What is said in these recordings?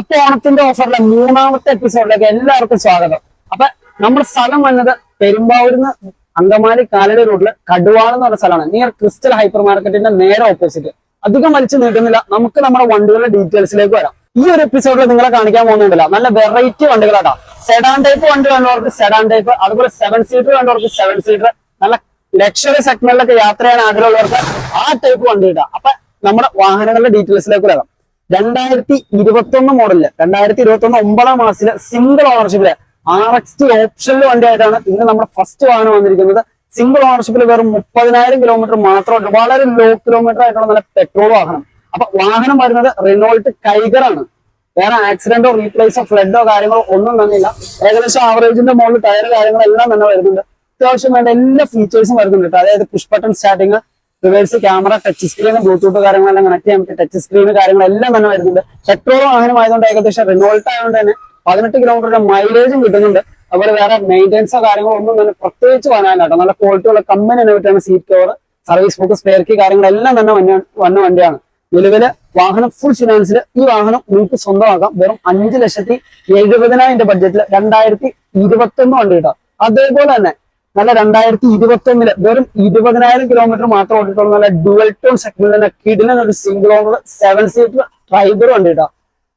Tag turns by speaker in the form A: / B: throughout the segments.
A: അപ്പൊ ഓണത്തിന്റെ ഓഫറിലെ മൂന്നാമത്തെ എപ്പിസോഡിലേക്ക് എല്ലാവർക്കും സ്വാഗതം. അപ്പൊ നമ്മുടെ സ്ഥലം വന്നത് പെരുമ്പാവൂരിന്ന് അങ്കമാലി കാലടി റോഡിൽ കടുവാൾ എന്ന് പറഞ്ഞ സ്ഥലമാണ്. നിയർ ക്രിസ്റ്റൽ ഹൈപ്പർ മാർക്കറ്റിന്റെ നേരെ ഓപ്പോസിറ്റ് അധികം വലിച്ചു നീട്ടുന്നില്ല. നമുക്ക് നമ്മുടെ വണ്ടികളുടെ ഡീറ്റെയിൽസിലേക്ക് വരാം. ഈ ഒരു എപ്പിസോഡിൽ നിങ്ങളെ കാണിക്കാൻ പോകുന്നുണ്ടല്ല നല്ല വെറൈറ്റി വണ്ടികളാണ് സെഡാൻ ടൈപ്പ് വണ്ടി വേണ്ടവർക്ക് സെഡാൻ ടൈപ്പ് അതുപോലെ സെവൻ സീറ്റർ വേണ്ടവർക്ക് സെവൻ സീറ്റർ നല്ല ലക്ഷറി സെഗ്മെന്റിലൊക്കെ യാത്ര ചെയ്യാൻ ആഗ്രഹമുള്ളവർക്ക് ആ ടൈപ്പ് വണ്ടി കിട്ടാം അപ്പൊ നമ്മുടെ വാഹനങ്ങളുടെ ഡീറ്റെയിൽസിലേക്ക് വരാം. രണ്ടായിരത്തി ഇരുപത്തി ഒന്ന് മോഡലിൽ രണ്ടായിരത്തി ഇരുപത്തി ഒന്ന് ഒമ്പതാം മാസത്തിൽ സിംഗിൾ ഓണർഷിപ്പിൽ ആർ എക്സ് ടി ഓപ്ഷനിൽ വണ്ടിയായിട്ടാണ് ഇന്ന് നമ്മുടെ ഫസ്റ്റ് വാഹനം വന്നിരിക്കുന്നത്. സിംഗിൾ ഓണർഷിപ്പിൽ വെറും മുപ്പതിനായിരം കിലോമീറ്റർ മാത്രമുണ്ട് വളരെ ലോ കിലോമീറ്റർ ആയിട്ടുള്ള നല്ല പെട്രോൾ വാഹനം. അപ്പൊ വാഹനം വരുന്നത് റിനോൾട്ട് കൈഗർ ആണ്. വേറെ ആക്സിഡന്റോ റീപ്ലേസോ ഫ്ലഡോ കാര്യങ്ങളോ ഒന്നും തന്നില്ല ഏകദേശം ആവറേജിന്റെ മുകളിൽ ടയർ കാര്യങ്ങളെല്ലാം തന്നെ വരുന്നുണ്ട്. അത്യാവശ്യം വേണ്ട എല്ലാ ഫീച്ചേഴ്സും വരുന്നുണ്ട് അതായത് push button starting reverse camera touch screen Bluetooth കാര്യങ്ങളെല്ലാം കണക്ട് ചെയ്യാൻ പറ്റും ടച്ച് സ്ക്രീൻ കാര്യങ്ങളെല്ലാം തന്നെ വരുന്നുണ്ട്. പെട്രോൾ വാഹനം ആയതുകൊണ്ട് ഏകദേശം റിനോൾട്ട് ആയതുകൊണ്ട് തന്നെ പതിനെട്ട് കിലോമീറ്ററിന്റെ മൈലേജും കിട്ടുന്നുണ്ട്. അതുപോലെ വേറെ മെയിന്റെനൻസോ കാര്യങ്ങളോ ഒന്നും തന്നെ പ്രത്യേകിച്ച് വരാനില്ല നല്ല ക്വാളിറ്റി ഉള്ള കമ്പനി തന്നെ വിട്ടാണ് seat cover service book spare key കാര്യങ്ങളെല്ലാം തന്നെ വന്ന വണ്ടിയാണ്. നിലവിലെ വാഹനം ഫുൾ ഫിനാൻസിൽ ഈ വാഹനം നിങ്ങൾക്ക് സ്വന്തമാക്കാം. വെറും അഞ്ച് ലക്ഷത്തി എഴുപതിനായിരം ബഡ്ജറ്റിൽ രണ്ടായിരത്തി ഇരുപത്തി ഒന്ന് വണ്ടി കിട്ടാം. അതേപോലെ തന്നെ നല്ല രണ്ടായിരത്തി ഇരുപത്തി ഒന്നിൽ വെറും ഇരുപതിനായിരം കിലോമീറ്റർ മാത്രം ഓടിയിട്ടുള്ള. നല്ല ഡുവൽ ടോൺ സെഗ്മെന്റിന്റെ കിടിലൻ ഒരു single owner seven seater driver കിട്ടാം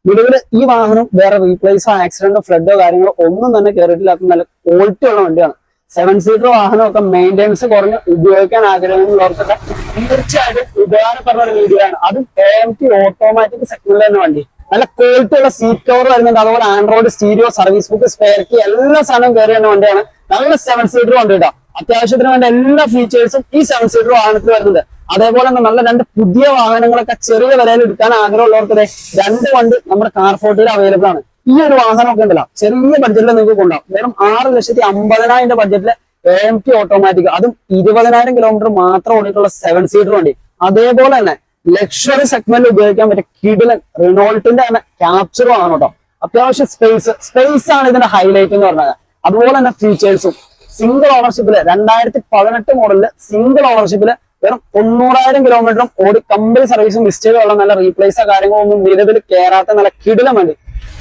A: നിലവിൽ ഈ വാഹനം വേറെ റീപ്ലേസോ ആക്സിഡന്റോ ഫ്ലഡോ കാര്യങ്ങളോ ഒന്നും തന്നെ കയറിയിട്ടില്ലാത്ത നല്ല ക്വാളിറ്റി ഉള്ള വണ്ടിയാണ്. സെവൻ സീറ്റർ വാഹനമൊക്കെ മെയിന്റെനൻസ് കുറഞ്ഞ് ഉപയോഗിക്കാൻ ആഗ്രഹമുള്ളവർക്കൊക്കെ തീർച്ചയായിട്ടും ഉപകാരപ്പെടുന്ന ഒരു വീഡിയോയാണ് അതും A M T automatic segment തന്നെ വണ്ടി. നല്ല ക്വാളിറ്റി ഉള്ള സീറ്റ് കവർ വരുന്നുണ്ട്. അതുപോലെ Android stereo service book spare key എല്ലാ സാധനവും കയറി വണ്ടിയാണ്. നല്ല സെവൻ സീറ്റർ വണ്ടി കേട്ടോ. അത്യാവശ്യത്തിന് വേണ്ട എല്ലാ ഫീച്ചേഴ്സും ഈ സെവൻ സീറ്റർ വാഹനത്തിൽ വരുന്നത് അതേപോലെ തന്നെ നല്ല രണ്ട് പുതിയ വാഹനങ്ങളൊക്കെ ചെറിയ വിലയിൽ എടുക്കാൻ ആഗ്രഹമുള്ളവർക്ക് രണ്ട് വണ്ടി നമ്മുടെ കാർ ഫോർട്ടിൽ അവൈലബിൾ ആണ്. ഈ ഒരു വാഹനമൊക്കെ ഉണ്ടല്ലോ. ചെറിയ ബഡ്ജറ്റിൽ നിങ്ങൾക്ക് കൊണ്ടുപോകാം. വെറും ആറ് ലക്ഷത്തി അമ്പതിനായിരം ബഡ്ജറ്റിൽ എ ടി ഓട്ടോമാറ്റിക് അതും ഇരുപതിനായിരം കിലോമീറ്റർ മാത്രം ഓടിയിട്ടുള്ള സെവൻ സീറ്റർ വണ്ടി. അതേപോലെ തന്നെ ലക്ഷറി സെഗ്മെന്റിൽ ഉപയോഗിക്കാൻ പറ്റിയ കിഡിലൻ റിനോൾട്ടിന്റെ തന്നെ ക്യാപ്ചർ ആണ് കേട്ടോ. അത്യാവശ്യം സ്പേസ് സ്പേസ് ആണ് ഇതിന്റെ ഹൈലൈറ്റ് എന്ന് പറഞ്ഞത് അതുപോലെ തന്നെ ഫീച്ചേഴ്സും സിംഗിൾ ഓണർഷിപ്പിൽ രണ്ടായിരത്തി പതിനെട്ട് മോഡലിൽ സിംഗിൾ ഓണർഷിപ്പിൽ വെറും തൊണ്ണൂറായിരം കിലോമീറ്ററും ഓടി കമ്പനി സർവീസും മിസ്റ്റേക്ക് ഉള്ള നല്ല റീപ്ലേസോ കാര്യങ്ങളോ ഒന്നും നിലവിൽ കയറാത്ത നല്ല കിടിലം വേണ്ടി.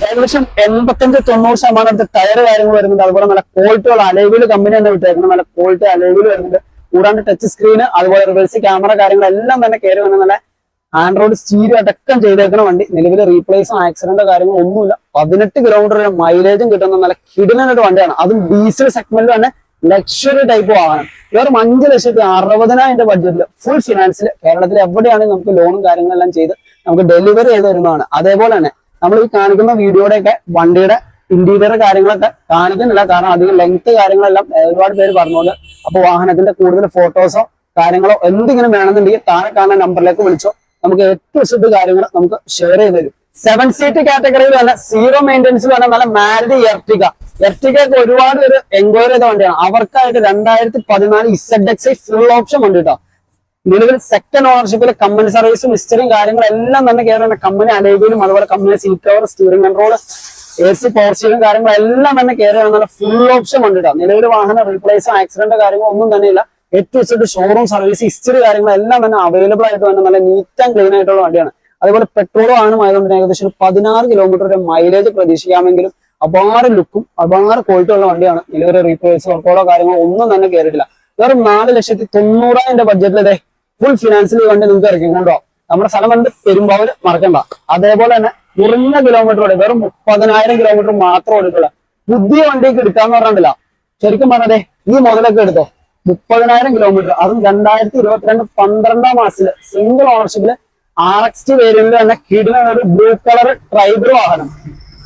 A: ഏകദേശം എൺപത്തഞ്ച് തൊണ്ണൂറ് ശതമാനത്തെ ടയർ കാര്യങ്ങൾ വരുന്നുണ്ട്. അതുപോലെ നല്ല ക്വാളിറ്റിയുള്ള അലേവിൽ കമ്പനി തന്നെ വിട്ടേക്കുന്നത് നല്ല ക്വാളിറ്റി അലേവിൽ വരുന്നുണ്ട്. കൂടാണ്ട് ടച്ച് സ്ക്രീന് അതുപോലെ റിവേഴ്സ് ക്യാമറ കാര്യങ്ങളെല്ലാം തന്നെ കയറി വന്ന നല്ല ആൻഡ്രോയിഡ് സ്റ്റീരിയോ അടക്കം ചെയ്തേക്കുന്ന വണ്ടി. നിലവിൽ റീപ്ലേസോ ആക്സിഡന്റോ കാര്യങ്ങളോ ഒന്നുമില്ല. പതിനെട്ട് കിലോമീറ്റർ മൈലേജും കിട്ടുന്ന നല്ല കിടിലനായിട്ട് വണ്ടിയാണ്. അതും ഡീസൽ സെഗ്മെന്റിൽ തന്നെ ലക്ഷറി ടൈപ്പ് വാഹനം. വെറും അഞ്ച് ലക്ഷത്തി അറുപതിനായിരം ബഡ്ജറ്റിൽ ഫുൾ ഫിനാൻസിൽ കേരളത്തിൽ എവിടെയാണെങ്കിൽ നമുക്ക് ലോണും കാര്യങ്ങളെല്ലാം ചെയ്ത് നമുക്ക് ഡെലിവറി ചെയ്ത് തരുന്നതാണ്. അതേപോലെ തന്നെ നമ്മൾ ഈ കാണിക്കുന്ന വീഡിയോയുടെയൊക്കെ വണ്ടിയുടെ ഇന്റീരിയർ കാര്യങ്ങളൊക്കെ കാണിക്കുന്നില്ല. കാരണം അധികം ലെങ്ത് കാര്യങ്ങളെല്ലാം ഒരുപാട് പേര് പറഞ്ഞോണ്ട് അപ്പൊ വാഹനത്തിന്റെ കൂടുതൽ ഫോട്ടോസോ കാര്യങ്ങളോ എന്തെങ്കിലും വേണമെന്നുണ്ടെങ്കിൽ താഴെ കാണുന്ന നമ്പറിലേക്ക് വിളിച്ചോ. നമുക്ക് ഏറ്റവും ഇഷ്ടപ്പെട്ട കാര്യങ്ങൾ നമുക്ക് ഷെയർ ചെയ്ത് തരും. സെവൻ സീറ്റ് കാറ്റഗറിയിൽ തന്നെ സീറോ മെയിന്റെനൻസിൽ തന്നെ നല്ല മാരുതി എർട്ടിക എർട്ടിക ഒക്കെ ഒരുപാട് ഒരു എൻക്വയറി ചെയ്ത വണ്ടിയാണ്. അവർക്കായിട്ട് രണ്ടായിരത്തി പതിനാല് ഇസഡ് എക്സ് ഫുൾ ഓപ്ഷൻ വണ്ടി കേട്ടോ നിലവിൽ സെക്കൻഡ് ഓണർഷിപ്പിൽ കമ്പനി സർവീസും ഹിസ്റ്ററിയും കാര്യങ്ങളെല്ലാം തന്നെ കയറുന്ന കമ്പനി അലേബിലും അതുപോലെ company seat cover steering control A C steering കാര്യങ്ങളെല്ലാം തന്നെ കയറി നല്ല ഫുൾ ഓപ്ഷൻ വണ്ടിട്ടാ നിലവിൽ വാഹനം റീപ്ലേസും ആക്സിഡന്റ് കാര്യങ്ങളോ ഒന്നും തന്നെ വെച്ചിട്ട് ഷോറൂം സർവീസ് ഹിസ്റ്ററി കാര്യങ്ങളെല്ലാം തന്നെ അവൈലബിൾ ആയിട്ട് തന്നെ നല്ല നീറ്റ് ആൻഡ് ക്ലീൻ ആയിട്ടുള്ള വണ്ടിയാണ്. അതേപോലെ പെട്രോൾ ആണ് തന്നെ ഏകദേശം ഒരു പതിനാറ് കിലോമീറ്റർ മൈലേജ് പ്രതീക്ഷിക്കാമെങ്കിലും അപാര ലുക്കും അപാര ക്വാളിറ്റി ഉള്ള വണ്ടിയാണ്. നിലവിലെ റീപ്ലേസ് വർക്കോളോ കാര്യങ്ങളോ ഒന്നും തന്നെ കയറിയിട്ടില്ല വെറും നാല് ലക്ഷത്തി തൊണ്ണൂറായിരം ബഡ്ജറ്റിൽ ഇതേ ഫുൾ ഫിനാൻസിൽ വണ്ടി നിങ്ങൾക്ക് ഇറക്കി കൊണ്ടോ നമ്മുടെ സ്ഥലം വന്നിട്ട് പെരുമ്പാവൂര് മറക്കണ്ട. അതേപോലെ തന്നെ കുറഞ്ഞ കിലോമീറ്റർ ഓടി വെറും മുപ്പതിനായിരം കിലോമീറ്റർ മാത്രം ഓടിയിട്ടുള്ള. പുതിയ വണ്ടിക്ക് എടുക്കാന്ന് പറഞ്ഞിട്ടില്ല. ശരിക്കും പറഞ്ഞതേ ഈ മുതലൊക്കെ എടുത്തോ? മുപ്പതിനായിരം കിലോമീറ്റർ അതും രണ്ടായിരത്തി ഇരുപത്തിരണ്ട് പന്ത്രണ്ടാം മാസത്തിൽ. സിംഗിൾ ഓണർഷിപ്പിൽ ആർ എക്സ് ടി വേരിയന്റിൽ തന്നെ കിടിലൻ ഒരു ബ്ലൂ കളർ ട്രൈബർ വാഹനം.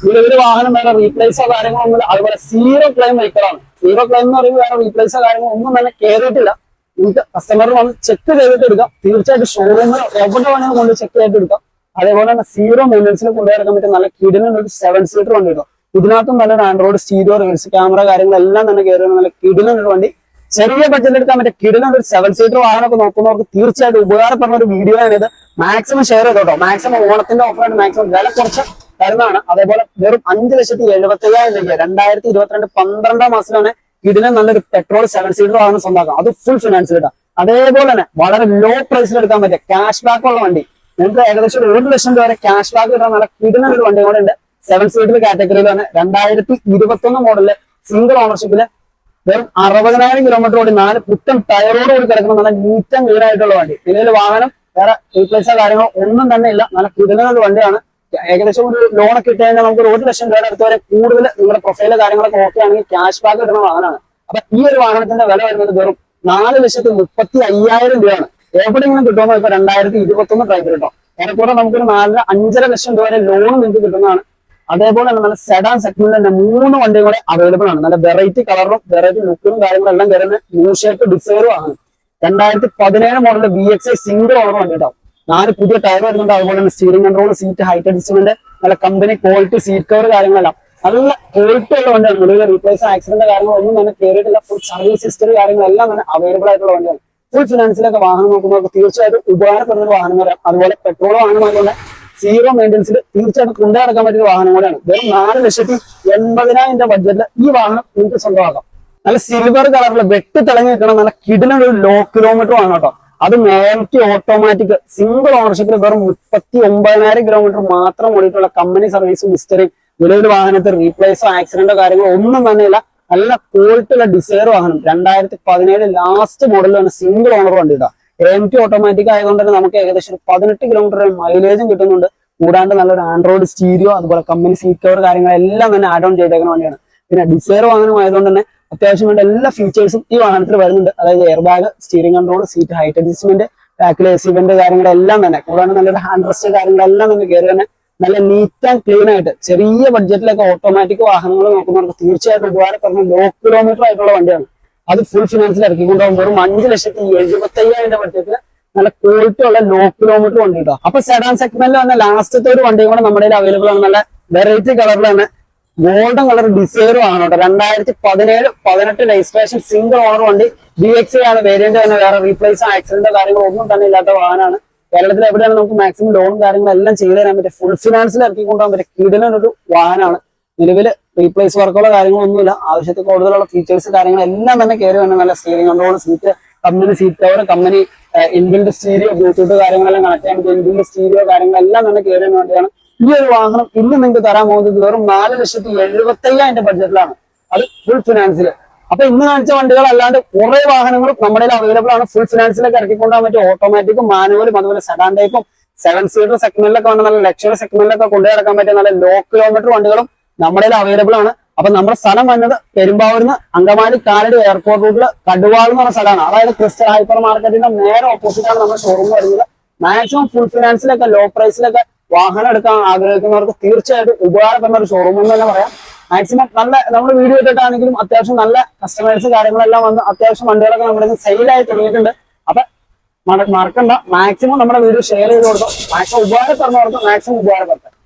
A: നിലവിൽ വാഹനം വേറെ റീപ്ലേസോ കാര്യങ്ങളോ ഒന്നും അതുപോലെ സീറോ ക്ലെയിം വെഹിക്കിളാണ് സീറോ ക്ലെയിം എന്ന് പറയുമ്പോൾ വേറെ റീപ്ലേസോ കാര്യങ്ങളോ ഒന്നും തന്നെ കയറിയിട്ടില്ല നിങ്ങൾക്ക് കസ്റ്റമർ വന്ന് ചെക്ക് ചെയ്തിട്ട് എടുക്കാം. തീർച്ചയായിട്ടും ഷോറൂമിൽ എവിടെ വേണമെങ്കിൽ കൊണ്ട് ചെക്ക് ചെയ്തിട്ട് എടുക്കാം. അതേപോലെ തന്നെ സീറോ മെയിന്റെനൻസിൽ കൊണ്ടുവരാൻ പറ്റും നല്ല കിടിലൻ ഒരു സെവൻ സീറ്റർ വണ്ടി കിട്ടും ഇതിനകത്തും നല്ലൊരു ആൻഡ്രോയിഡ് സ്റ്റീരിയോ റിവേഴ്സ് ക്യാമറ കാര്യങ്ങളെല്ലാം തന്നെ കയറി നല്ല കിടിലൻ ഒരു വണ്ടി ചെറിയ ബഡ്ജറ്റിൽ എടുക്കാൻ പറ്റിയ കിടിലൻ ഒരു സെവൻ സീറ്റർ വാഹനം ഒക്കെ നോക്കുന്നവർക്ക് തീർച്ചയായിട്ടും ഉപകാരപ്പെടുന്ന ഒരു വീഡിയോ ആണ് ഇത്. Maximum share ചെയ്തോട്ടോ. മാക്സിമം ഓണത്തിന്റെ ഓഫറായിട്ട് മാക്സിമം വില കുറച്ച് തരുന്നതാണ്. അതേപോലെ വെറും അഞ്ച് ലക്ഷത്തി എഴുപത്തി അയ്യായിരം രൂപ രണ്ടായിരത്തി ഇരുപത്തിരണ്ട് പന്ത്രണ്ടാം മാസത്തിലാണ് ഇതിനെ നല്ലൊരു പെട്രോൾ സെവൻ സീറ്റർ വാഹനം സ്വന്തമാക്കാം അത് ഫുൾ ഫിനാൻസ് കിട്ടാം അതേപോലെ തന്നെ വളരെ ലോ പ്രൈസിൽ എടുക്കാൻ പറ്റിയ ക്യാഷ് ബാക്ക് ഉള്ള വണ്ടി. നിങ്ങൾക്ക് ഏകദേശം ഒരു ലക്ഷം രൂപ വരെ ക്യാഷ് ബാക്ക് കിട്ടാൻ നല്ല കിടുന്ന ഒരു വണ്ടി കൂടെ ഉണ്ട്. സെവൻ സീറ്റർ കാറ്റഗറിയിലാണ് രണ്ടായിരത്തി ഇരുപത്തി ഒന്ന് മോഡലിൽ സിംഗിൾ ഓണർഷിപ്പിൽ വെറും അറുപതിനായിരം കിലോമീറ്റർ ഓടി നാല് പുത്തൻ ടയറോട് കൂടി കിടക്കുന്ന നല്ല നീറ്റം ക്ലീൻ ആയിട്ടുള്ള വണ്ടി. നിലവിൽ വാഹനം വേറെ റീപ്ലേസോ കാര്യങ്ങളോ ഒന്നും തന്നെ ഇല്ല. നല്ല കിടുന്ന ഒരു വണ്ടിയാണ്. ഏകദേശം ഒരു ലോൺ ഒക്കെ ഇട്ട് കഴിഞ്ഞാൽ നമുക്ക് ഒരു ലക്ഷം രൂപയുടെ അടുത്ത് വരെ കൂടുതൽ നിങ്ങളുടെ പ്രൊഫൈൽ കാര്യങ്ങളൊക്കെ ഓക്കെ ആണെങ്കിൽ ക്യാഷ് ബാക്ക് കിട്ടുന്ന വാഹനമാണ്. അപ്പൊ ഈ ഒരു വാഹനത്തിന്റെ വില വരുന്നത് വെറും നാല് ലക്ഷത്തി മുപ്പത്തി അയ്യായിരം രൂപയാണ്. എവിടെയെങ്കിലും കിട്ടുമെന്ന് ഇപ്പൊ രണ്ടായിരത്തി ഇരുപത്തി ഒന്ന് ട്രൈ കിട്ടും. ഏറെക്കുറെ നമുക്കൊരു നാലര അഞ്ചര ലക്ഷം രൂപ വരെ ലോൺ നിങ്ങൾക്ക് കിട്ടുന്നതാണ്. അതേപോലെ തന്നെ നല്ല സെഡാൻ സെഗ്മെന്റിൽ തന്നെ മൂന്ന് വണ്ടിയും കൂടെ അവൈലബിൾ ആണ്. നല്ല വെറൈറ്റി കളറും വെറൈറ്റി ലുക്കും കാര്യങ്ങളും എല്ലാം വരുന്ന ന്യൂ ഷേപ്പ് ഡിസൈറും ആണ്. രണ്ടായിരത്തി പതിനേഴ് model B X I single owner വണ്ടി കേട്ടോ നാല് പുതിയ ടയർ വരുന്നുണ്ട്. അതുപോലെ തന്നെ steering control seat height adjustment നല്ല കമ്പനി ക്വാളിറ്റി സീറ്റ് കവർ കാര്യങ്ങളെല്ലാം. നല്ല ക്വാളിറ്റി ഉള്ള വണ്ടിയാണ്. നിലവിലെ റീപ്ലേസ് ആക്സിഡന്റ് കാര്യങ്ങളൊന്നും തന്നെ കയറിയിട്ടില്ല ഫുൾ സർവീസ് ഹിസ്റ്ററി കാര്യങ്ങളെല്ലാം തന്നെ അവൈലബിൾ ആയിട്ടുള്ള വണ്ടിയാണ്. ഫുൾ ഫിനാൻസിലൊക്കെ വാഹനം നോക്കുമ്പോൾ തീർച്ചയായിട്ടും ഉപകാരപ്പെടുന്ന ഒരു വാഹനം പറയാം. അതുപോലെ പെട്രോൾ വാഹനമായതുകൊണ്ട് സീറോ മെയിന്റനൻസിൽ തീർച്ചയായിട്ടും കൊണ്ടു നടക്കാൻ പറ്റിയ ഒരു വാഹനം കൂടെയാണ്. വെറും നാല് ലക്ഷത്തി എൺപതിനായിരം രൂപ ബഡ്ജറ്റിൽ ഈ വാഹനം നിങ്ങൾക്ക് സ്വന്തമാക്കാം. നല്ല സിൽവർ കളറിൽ വെട്ടി തിളങ്ങി നിൽക്കണം നല്ല കിടിലൊരു ലോ കിലോമീറ്റർ ആണ് കേട്ടോ. അത് നേരത്തെ ഓട്ടോമാറ്റിക് സിംഗിൾ ഓണർഷിപ്പിൽ വെറും മുപ്പത്തി ഒമ്പതിനായിരം കിലോമീറ്റർ മാത്രം ഓടിയിട്ടുള്ള കമ്പനി സർവീസും മിസ്റ്ററിയും നിലവിൽ വാഹനത്തിൽ റീപ്ലേസോ ആക്സിഡന്റോ കാര്യങ്ങളോ ഒന്നും തന്നെയില്ല. നല്ല ഉള്ള ഡിസൈർ വാഹനം. രണ്ടായിരത്തി പതിനേഴ് ലാസ്റ്റ് മോഡലാണ് സിംഗിൾ ഓണർ വണ്ടി കേട്ടോ. എം ടി ഓട്ടോമാറ്റിക് ആയതുകൊണ്ട് തന്നെ നമുക്ക് ഏകദേശം ഒരു പതിനെട്ട് കിലോമീറ്റർ മൈലേജും കിട്ടുന്നുണ്ട്. കൂടാണ്ട് നല്ലൊരു ആൻഡ്രോയിഡ് സ്റ്റീരിയോ അതുപോലെ കമ്പനി സീറ്റ് കവർ കാര്യങ്ങളെല്ലാം തന്നെ ആഡ് ഓൺ ചെയ്തേക്കുന്ന വണ്ടിയാണ്. പിന്നെ ഡിസൈർ വാഹനം ആയതുകൊണ്ട് തന്നെ അത്യാവശ്യം വേണ്ട എല്ലാ ഫീച്ചേഴ്സും ഈ വാഹനത്തിൽ വരുന്നുണ്ട്. അതായത് air bag steering control seat height adjustment ബാക്കിലെ എ സി വെന്റ് കാര്യങ്ങളെല്ലാം തന്നെ. കൂടാണ്ട് നല്ലൊരു ഹാൻഡ് റെസ്റ്റ് കാര്യങ്ങളെല്ലാം തന്നെ കയറി തന്നെ നല്ല നീറ്റ് ആൻഡ് ക്ലീൻ ആയിട്ട് ചെറിയ ബഡ്ജറ്റിലൊക്കെ ഓട്ടോമാറ്റിക് വാഹനങ്ങൾ നോക്കുന്നവർക്ക് തീർച്ചയായിട്ടും ഉപകാരപ്പെടുന്ന ലോ കിലോമീറ്റർ ആയിട്ടുള്ള വണ്ടിയാണ്. അത് ഫുൾ ഫിനാൻസിൽ ഇറക്കിക്കൊണ്ടുപോകും വെറും അഞ്ച് ലക്ഷത്തി എഴുപത്തി അയ്യായിരം ബഡ്ജറ്റിൽ നല്ല ക്വാളിറ്റി ഉള്ള ലോ കിലോമീറ്റർ വണ്ടി കിട്ടും അപ്പൊ സെഡാൻ സെഗ്മെന്റിൽ വന്ന ലാസ്റ്റത്തെ ഒരു വണ്ടിയും കൂടെ നമ്മുടെ അവൈലബിൾ ആണ്. നല്ല വെറൈറ്റി തന്നെ. ഗോൾഡൻ കളർ ഡിസൈറും ആണ് കേട്ടോ രണ്ടായിരത്തി പതിനേഴ് പതിനെട്ട് രജിസ്ട്രേഷൻ സിംഗിൾ ഓണർ വണ്ടി. ബി എക്സ് ആണ്. വേരിയന്റ് തന്നെ. വേറെ റീപ്ലേസ് ആക്സിഡന്റ് കാര്യങ്ങളോ ഒന്നും തന്നെ ഇല്ലാത്ത വാഹനമാണ്. കേരളത്തിൽ എവിടെയാണ് നമുക്ക് മാക്സിമം ലോണും കാര്യങ്ങളും എല്ലാം ചെയ്തു തരാൻ പറ്റും ഫുൾ ഫിനാൻസിൽ ഇറക്കി കൊണ്ടുപോകാൻ പറ്റും കിടിലൊരു വാഹനമാണ്. നിലവിൽ റീപ്ലേസ് വർക്കുകളോ കാര്യങ്ങളോ ഒന്നുമില്ല. ആവശ്യത്തിൽ കൂടുതലുള്ള ഫീച്ചേഴ്സ് കാര്യങ്ങളെല്ലാം തന്നെ കയറി വന്ന നല്ല steering control seat company seat cover company inbuilt stereo bluetooth കാര്യങ്ങളെല്ലാം കണക്ട് ചെയ്യാൻ പറ്റും ഇൻബിൽഡ് സ്റ്റീരിയോ കാര്യങ്ങളെല്ലാം തന്നെ കയറി വേണ്ടിയാണ്. ഈ ഒരു വാഹനം ഇന്ന് നിങ്ങൾക്ക് തരാൻ പോകുന്നത് വെറും നാല് ലക്ഷത്തി എഴുപത്തയ്യായിരം ബഡ്ജറ്റിലാണ് അത് ഫുൾ ഫിനാൻസിൽ അപ്പൊ ഇന്ന് കാണിച്ച വണ്ടികൾ അല്ലാണ്ട് കുറെ വാഹനങ്ങൾ നമ്മുടെ അവൈലബിൾ ആണ്. ഫുൾ ഫിനാൻസിലേക്ക് ഇറക്കിക്കൊണ്ടാൻ പറ്റും ഓട്ടോമാറ്റിക്കും മാനുവലും അതുപോലെ സെഡാൻ ടൈപ്പും സെവൻ സീറ്റർ സെഗ്മെന്റിലൊക്കെ വേണ്ട നല്ല ലക്ഷറി സെഗ്മെന്റിലൊക്കെ കൊണ്ടുപോയി ഇറക്കാൻ പറ്റിയ നല്ല ലോ കിലോമീറ്റർ വണ്ടികളും നമ്മുടെ അവൈലബിൾ ആണ്. അപ്പൊ നമ്മുടെ സ്ഥലം വന്നത് പെരുമ്പാവൂരിന്ന് അങ്കമാലി കാലടി എയർപോർട്ട് റൂട്ടിൽ കടുവാൾ എന്ന് പറഞ്ഞ സ്ഥലമാണ്. അതായത് ക്രിസ്റ്റൽ ഹൈപ്പർ മാർക്കറ്റിന്റെ നേരെ ഓപ്പോസിറ്റ് ആണ് നമ്മുടെ ഷോറൂം വരുന്നത്. മാക്സിമം ഫുൾ ഫിനാൻസിലൊക്കെ ലോ പ്രൈസിലൊക്കെ വാഹനം എടുക്കാൻ ആഗ്രഹിക്കുന്നവർക്ക് തീർച്ചയായിട്ടും ഉപകാരപ്പെടുന്ന ഒരു ഷോറൂം എന്ന് തന്നെ പറയാം. മാക്സിമം നല്ല നമ്മൾ വീഡിയോ ഇട്ടിട്ടാണെങ്കിലും അത്യാവശ്യം നല്ല കസ്റ്റമേഴ്സ് കാര്യങ്ങളെല്ലാം വന്ന് അത്യാവശ്യം വണ്ടികളൊക്കെ നമ്മുടെ സെയിലായി തുടങ്ങിയിട്ടുണ്ട്. അപ്പൊ മറ- മറക്കണ്ട. മാക്സിമം നമ്മുടെ വീഡിയോ ഷെയർ ചെയ്ത് കൊടുക്കും. മാക്സിമം ഉപകാരപ്പെടുന്നവർക്ക് മാക്സിമം ഉപകാരപ്പെടുത്തും.